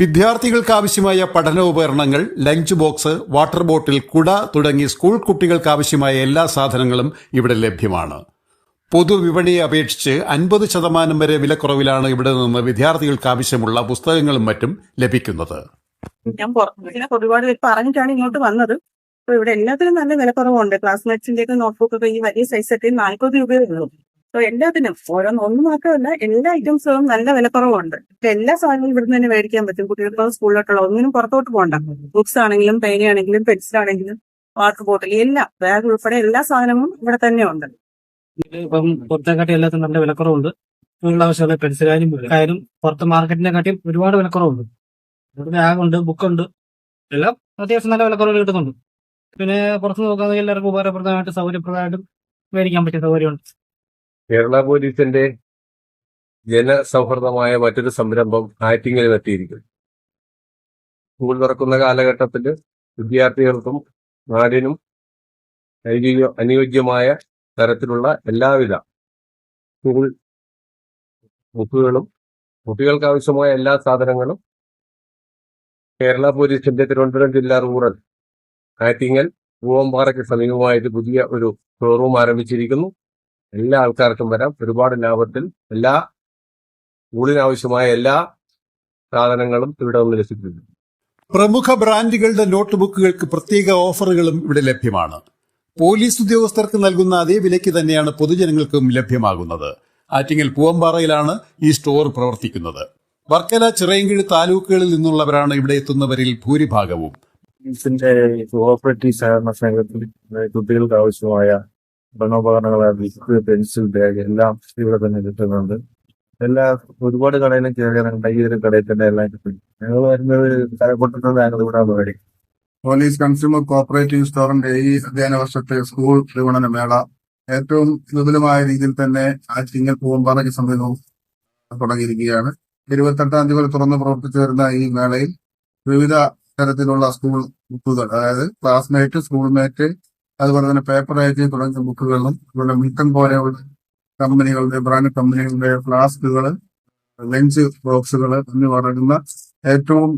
വിദ്യാർത്ഥികൾക്ക് ആവശ്യമായ പഠനോപകരണങ്ങൾ ലഞ്ച് ബോക്സ് വാട്ടർ ബോട്ടിൽ കുട തുടങ്ങി സ്കൂൾ കുട്ടികൾക്ക് ആവശ്യമായ എല്ലാ സാധനങ്ങളും ഇവിടെ ലഭ്യമാണ്. പൊതുവിപണിയെ അപേക്ഷിച്ച് അൻപത് ശതമാനം വരെ വിലക്കുറവിലാണ് ഇവിടെ നിന്ന് വിദ്യാർത്ഥികൾക്ക് ആവശ്യമുള്ള പുസ്തകങ്ങളും മറ്റും ലഭിക്കുന്നത്. ഞാൻ ഒരുപാട് പറഞ്ഞിട്ടാണ് ഇങ്ങോട്ട് വന്നത്. ഇവിടെ എല്ലാത്തിനും നല്ല വിലക്കുറവുണ്ട്. ക്ലാസ്മേറ്റ്സിന്റെ ഒക്കെ നോട്ട്ബുക്ക് ഒക്കെ ഈ വലിയ സൈസ് ഒക്കെ നാൽപ്പത് രൂപയേ ഉള്ളൂ. അപ്പൊ എല്ലാത്തിനും ഓരോന്ന് ഒന്നും മാത്രമല്ല എല്ലാ ഐറ്റംസും നല്ല വിലക്കുറവുണ്ട്. എല്ലാ സാധനങ്ങളും ഇവിടുന്ന് തന്നെ മേടിക്കാൻ പറ്റും. കുട്ടികൾക്ക് സ്കൂളിലോട്ടുള്ള ഒന്നിനും പുറത്തോട്ട് പോകണ്ട. ബുക്സ് ആണെങ്കിലും പേനയാണെങ്കിലും പെൻസിൽ ആണെങ്കിലും വാട്ടർ ബോട്ടിൽ എല്ലാം ബാഗ് ഉൾപ്പെടെ എല്ലാ സാധനങ്ങളും ഇവിടെ തന്നെ ഉണ്ട്. ഇപ്പം പുറത്തേക്കാട്ടി എല്ലാത്തിനും നല്ല വിലക്കുറവുണ്ട്. സ്കൂളിൽ ആവശ്യമുള്ള പെൻസിലായാലും പുറത്ത് മാർക്കറ്റിനെ കാട്ടിയും ഒരുപാട് വിലക്കുറവുണ്ട്. ഇവിടെ ബാഗുണ്ട് ബുക്കുണ്ട് എല്ലാം അത്യാവശ്യം നല്ല വിലക്കുറവ് കിട്ടുന്നുണ്ട്. പിന്നെ പുറത്ത് നോക്കുകയാണെങ്കിൽ എല്ലാവർക്കും ഉപകാരപ്രദമായിട്ട് സൗകര്യപ്രദമായിട്ടും മേടിക്കാൻ പറ്റിയ സൗകര്യമുണ്ട്. കേരള പോലീസിന്റെ ജനസൗഹൃദമായ മറ്റൊരു സംരംഭം ആറ്റിങ്ങലിൽ എത്തിയിരിക്കുന്നു. സ്കൂൾ തുറക്കുന്ന കാലഘട്ടത്തിൽ വിദ്യാർത്ഥികൾക്കും നാടിനും അനുയോ- അനുയോജ്യമായ തരത്തിലുള്ള എല്ലാവിധ സ്കൂൾ ബുക്കുകളും കുട്ടികൾക്ക് ആവശ്യമായ എല്ലാ സാധനങ്ങളും കേരള പോലീസിന്റെ തിരുവനന്തപുരം ജില്ലാ റൂറൽ ആറ്റിങ്ങൽ പൂവമ്പാറയ്ക്ക് സമീപമായിട്ട് പുതിയ ഒരു ഷോറൂം ആരംഭിച്ചിരിക്കുന്നു. എല്ലാ ആൾക്കാർക്കും വരാം. ഒരുപാട് ലാഭത്തിൽ എല്ലാ സ്കൂളിനാവശ്യമായ എല്ലാ സാധനങ്ങളും ഇവിടെ നിന്ന് ലഭിക്കുന്നു. പ്രമുഖ ബ്രാൻഡുകളുടെ നോട്ട് ബുക്കുകൾക്ക് പ്രത്യേക ഓഫറുകളും ഇവിടെ ലഭ്യമാണ്. പോലീസ് ഉദ്യോഗസ്ഥർക്ക് നൽകുന്ന അതേ വിലയ്ക്ക് തന്നെയാണ് പൊതുജനങ്ങൾക്കും ലഭ്യമാകുന്നത്. ആറ്റിങ്ങൽ പൂവമ്പാറയിലാണ് ഈ സ്റ്റോർ പ്രവർത്തിക്കുന്നത്. വർക്കല ചിറയൻകീഴ് താലൂക്കുകളിൽ നിന്നുള്ളവരാണ് ഇവിടെ എത്തുന്നവരിൽ ഭൂരിഭാഗവും. കോഓപ്പറേറ്റീവ് സഹകരണ സംഘത്തിൽ കുട്ടികൾക്ക് ആവശ്യമായ പഠനോപകരണങ്ങളായ ബുക്ക് പെൻസിൽ ബാഗ് എല്ലാം ഇവിടെ തന്നെ കിട്ടുന്നുണ്ട്. എല്ലാ ഒരുപാട് കടയിലും കയറിയാൽ ഈ ഒരു കടയിൽ തന്നെ എല്ലാം കിട്ടും. ഞങ്ങൾ വരുന്നത് കരപ്പൊട്ടത്ത് ഞങ്ങൾ ഇവിടെ പരിപാടി പോലീസ് കൺസ്യൂമർ കോപ്പറേറ്റീവ് സ്റ്റോറിന്റെ ഈ അധ്യയന വർഷത്തെ സ്കൂൾ വിപണന മേള ഏറ്റവും വിപുലമായ രീതിയിൽ തന്നെ ആ ചിങ്ങൽ പൂമ്പാറയ്ക്ക് സമീപവും തുടങ്ങിയിരിക്കുകയാണ്. ഇരുപത്തെട്ടാം തീയതി വരെ തുറന്ന് പ്രവർത്തിച്ചു വരുന്ന ഈ മേളയിൽ വിവിധ തരത്തിലുള്ള സ്കൂൾ ബുക്കുകൾ അതായത് ക്ലാസ്മേറ്റ് സ്കൂൾമേറ്റ് അതുപോലെ തന്നെ പേപ്പർ ആയിട്ട് തുടങ്ങിയ ബുക്കുകളും അതുപോലെ മിൽട്ടൺ പോലെയുള്ള കമ്പനികളുടെ ബ്രാൻഡ് കമ്പനികളുടെ ഫ്ലാസ്കുകൾ ലഞ്ച് ബോക്സുകൾ എന്നിവ അടങ്ങുന്ന ഏറ്റവും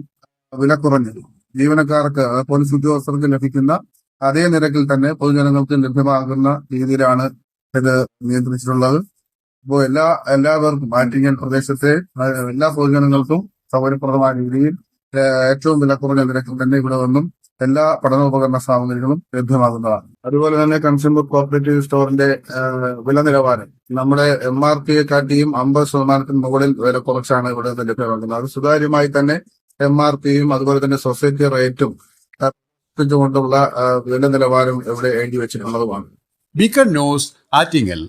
വില കുറഞ്ഞത്. ജീവനക്കാർക്ക് പോലീസ് ഉദ്യോഗസ്ഥർക്ക് ലഭിക്കുന്ന അതേ നിരക്കിൽ തന്നെ പൊതുജനങ്ങൾക്ക് ലഭ്യമാകുന്ന രീതിയിലാണ് ഇത് നിയന്ത്രിച്ചിട്ടുള്ളത്. അപ്പോൾ എല്ലാ എല്ലാവർക്കും ആറ്റിങ്ങൽ പ്രദേശത്തെ എല്ലാ പൊതുജനങ്ങൾക്കും സൗകര്യപ്രദമായ രീതിയിൽ ഏറ്റവും വില കുറഞ്ഞ നിരക്കിൽ തന്നെ ഇവിടെ നിന്നും എല്ലാ പഠനോപകരണ സാമഗ്രികളും ലഭ്യമാകുന്നതാണ്. അതുപോലെ തന്നെ കൺസ്യൂമർ കോപ്പറേറ്റീവ് സ്റ്റോറിന്റെ വില നിലവാരം. നമ്മുടെ എം ആർ പി കാട്ടിയും അമ്പത് ശതമാനത്തിന് മുകളിൽ വില കുറച്ചാണ് ഇവിടെ നിന്ന് ലഭ്യമാകുന്നത്. അത് സുതാര്യമായി തന്നെ എം ആർ പിയും അതുപോലെ തന്നെ സൊസൈറ്റി റേറ്റും കൊണ്ടുള്ള വില നിലവാരം ഇവിടെ എഴുതി വെച്ചിട്ടുള്ളതുമാണ് ബീക്കൺ ന്യൂസ് ആറ്റിങ്ങൽ